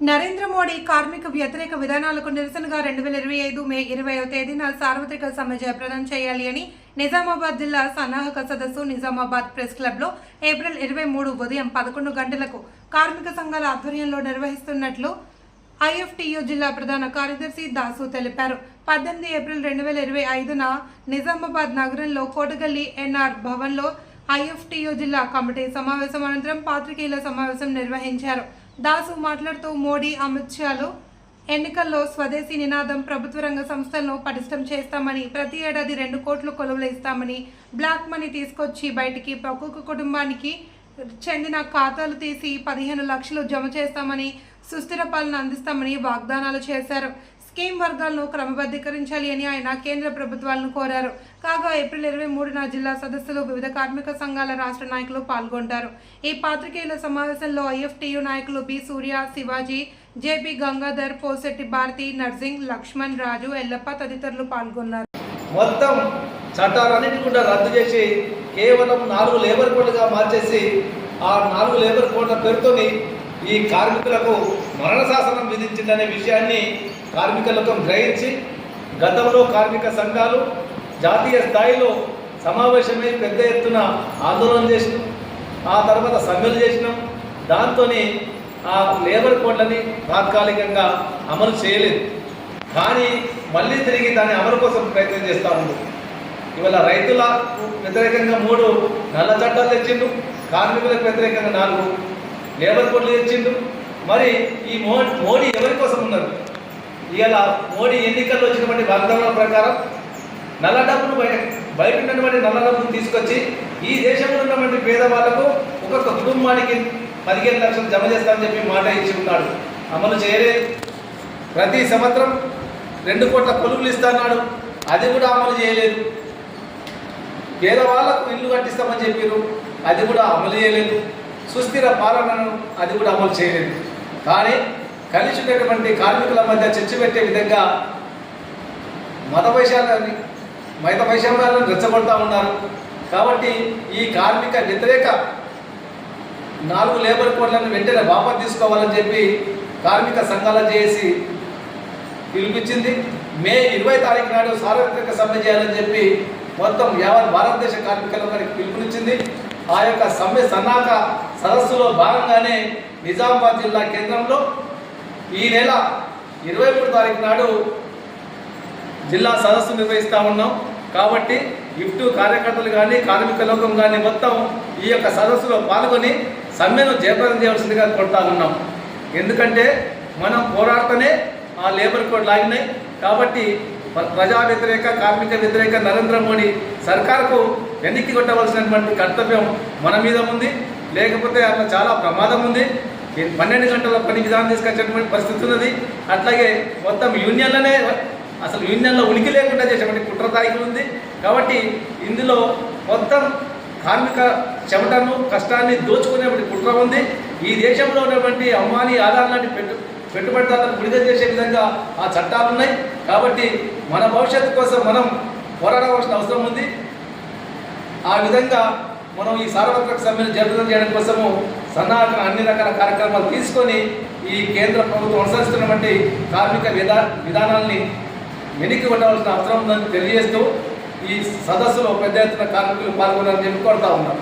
నరేంద్ర మోడీ కార్మిక వ్యతిరేక విధానాలకు నిరసనగా రెండు వేల ఇరవై ఐదు మే ఇరవైవ తేదీన సార్వత్రిక సమ్మె జయప్రదం చేయాలి అని నిజామాబాద్ జిల్లా సన్నాహక సదస్సు నిజామాబాద్ ప్రెస్ క్లబ్లో ఏప్రిల్ ఇరవై మూడు ఉదయం పదకొండు గంటలకు కార్మిక సంఘాల ఆధ్వర్యంలో నిర్వహిస్తున్నట్లు ఐఎఫ్టీయూ జిల్లా ప్రధాన కార్యదర్శి దాసు తెలిపారు. పద్దెనిమిది ఏప్రిల్ రెండు వేల ఇరవై ఐదున నిజామాబాద్ నగరంలో కోటగల్లి ఎన్ఆర్ భవన్లో ఐఎఫ్టీయూ జిల్లా కమిటీ సమావేశం అనంతరం పాత్రికేయుల సమావేశం నిర్వహించారు. దాసు మాట్లాడుతూ మోడీ అమిత్ షాలో ఎన్నికల్లో స్వదేశీ నినాదం ప్రభుత్వ రంగ సంస్థలను పటిష్టం చేస్తామని ప్రతి ఏడాది రెండు కోట్లు కొలువులు ఇస్తామని బ్లాక్ మనీ తీసుకొచ్చి బయటికి ఒక్కొక్క కుటుంబానికి చెందిన ఖాతాలు తీసి పదిహేను లక్షలు జమ చేస్తామని సుస్థిర పాలన అందిస్తామని వాగ్దానాలు చేశారు. స్కీమ్ వర్గాలను క్రమబద్ధీకరించాలి అని ఆయన కేంద్ర ప్రభుత్వాలను కోరారు. కాగా ఏప్రిల్ ఇరవై మూడున జిల్లా సదస్సులో వివిధ కార్మిక సంఘాల రాష్ట్ర నాయకులు పాల్గొంటారు. ఈ పాత్రికేయుల సమావేశంలో ఐఎఫ్టియు నాయకులు బి సూర్య శివాజీ జేపీ గంగాధర్ పోసెట్టి భారతి నర్సింగ్ లక్ష్మణ్ రాజు ఎల్లప్ప తదితరులు పాల్గొన్నారు. మొత్తం చట్టాలన్నింటి కూడా రద్దు చేసి కేవలం నాలుగు లేబర్ కోడ్లుగా మార్చేసి ఆ నాలుగు లేబర్ కోడ్ల పేరుతోని ఈ కార్మికులకు మరణ శాసనం విధించిందనే విషయాన్ని కార్మికులకు గ్రహించి గతంలో కార్మిక సంఘాలు జాతీయ స్థాయిలో సమావేశమై పెద్ద ఎత్తున ఆందోళన చేసినాం. ఆ తర్వాత సమ్మెలు చేసినాం. దాంతోని ఆ లేబర్ కోడ్లని తాత్కాలికంగా అమలు చేయలేదు. కానీ మళ్ళీ తిరిగి దాని అమలు కోసం ప్రయత్నం చేస్తూ ఉంది. ఇవాళ రైతుల వ్యతిరేకంగా మూడు నల్ల చట్టాలు తెచ్చిండు కార్మికులకు వ్యతిరేకంగా నాలుగు. లేబర్ కోడ్లు తెచ్చిండు మరి ఈ మో మోడీ ఎవరి కోసం ఉన్నారు? ఇవాళ మోడీ ఎన్నికల్లో వచ్చినటువంటి వాగ్దానాల ప్రకారం నల్ల డబ్బును బయట బయట ఉన్నటువంటి నల్ల డబ్బును తీసుకొచ్చి ఈ దేశంలో ఉన్నటువంటి పేదవాళ్ళకు ఒక్కొక్క కుటుంబానికి పదిహేను లక్షలు జమ చేస్తామని చెప్పి మాట ఇచ్చి ఉన్నాడు. అమలు చేయలేదు ప్రతి సంవత్సరం రెండు కోట్ల కొలుగులు ఇస్తాన్నాడు అది కూడా అమలు చేయలేదు. పేదవాళ్ళకు ఇల్లు కట్టిస్తామని చెప్పారు అది కూడా అమలు చేయలేదు. సుస్థిర పాలనను అది కూడా అమలు చేయలేదు. కానీ కలిసినటువంటి కార్మికుల మధ్య చర్చ పెట్టే విధంగా మత వైశాల్యాన్ని మత వైషమ్యాలను రెచ్చగొడతా ఉన్నారు. కాబట్టి ఈ కార్మిక వ్యతిరేక నాలుగు లేబర్ కోడ్లను వెంటనే వాపసు తీసుకోవాలని చెప్పి కార్మిక సంఘాలు చేసి పిలిపించింది. మే ఇరవై తారీఖు నాడు సార్వత్రిక సమ్మె చేయాలని చెప్పి మొత్తం యావత్ భారతదేశ కార్మికులకు పిలుపునిచ్చింది. ఆ యొక్క సమ్మె సన్నాహక సదస్సులో భాగంగానే నిజామాబాద్ జిల్లా కేంద్రంలో ఈ నెల ఇరవై మూడు తారీఖు నాడు జిల్లా సదస్సు నిర్వహిస్తూ ఉన్నాం. కాబట్టి ఇఫ్టు కార్యకర్తలు కానీ కార్మిక లోకం కానీ మొత్తం ఈ యొక్క సదస్సులో పాల్గొని సమ్మెను జయప్రదం చేయవలసిందిగా కొడతా ఉన్నాం. ఎందుకంటే మనం పోరాడుతూనే ఆ లేబర్ కోడ్ లాగినాయి. కాబట్టి ప్ర- ప్రజా వ్యతిరేక కార్మిక వ్యతిరేక నరేంద్ర మోడీ సర్కార్కు వెనక్కి కొట్టవలసినటువంటి కర్తవ్యం మన మీద ఉంది. లేకపోతే అట్లా చాలా ప్రమాదం ఉంది. పన్నెండు గంటల పని విధానం తీసుకొచ్చేటువంటి పరిస్థితి ఉన్నది. అట్లాగే మొత్తం యూనియన్లనే అసలు యూనియన్లో ఉనికి లేకుండా చేసేటువంటి కుట్రదాయికి ఉంది. కాబట్టి ఇందులో మొత్తం కార్మిక చెమటను కష్టాన్ని దోచుకునేటువంటి కుట్ర ఉంది. ఈ దేశంలో ఉన్నటువంటి అమ్మాని ఆధార్ లాంటి పెట్టు పెట్టుబడిదారులను విడుదల చేసే విధంగా ఆ చట్టాలు ఉన్నాయి. కాబట్టి మన భవిష్యత్తు కోసం మనం పోరాడవలసిన అవసరం ఉంది. ఆ విధంగా మనం ఈ సార్వత్రిక సమ్మెను జయప్రదం చేయడం కోసము సన్నాహక అన్ని రకాల కార్యక్రమాలు తీసుకొని ఈ కేంద్ర ప్రభుత్వం అనుసరిస్తున్నటువంటి కార్మిక విధా విధానాల్ని వెనక్కి కొట్టవలసిన అవసరం ఉందని తెలియజేస్తూ ఈ సదస్సులో పెద్ద ఎత్తున కార్మికులు పాల్గొనాలని చెప్పి కోరుతా ఉన్నాం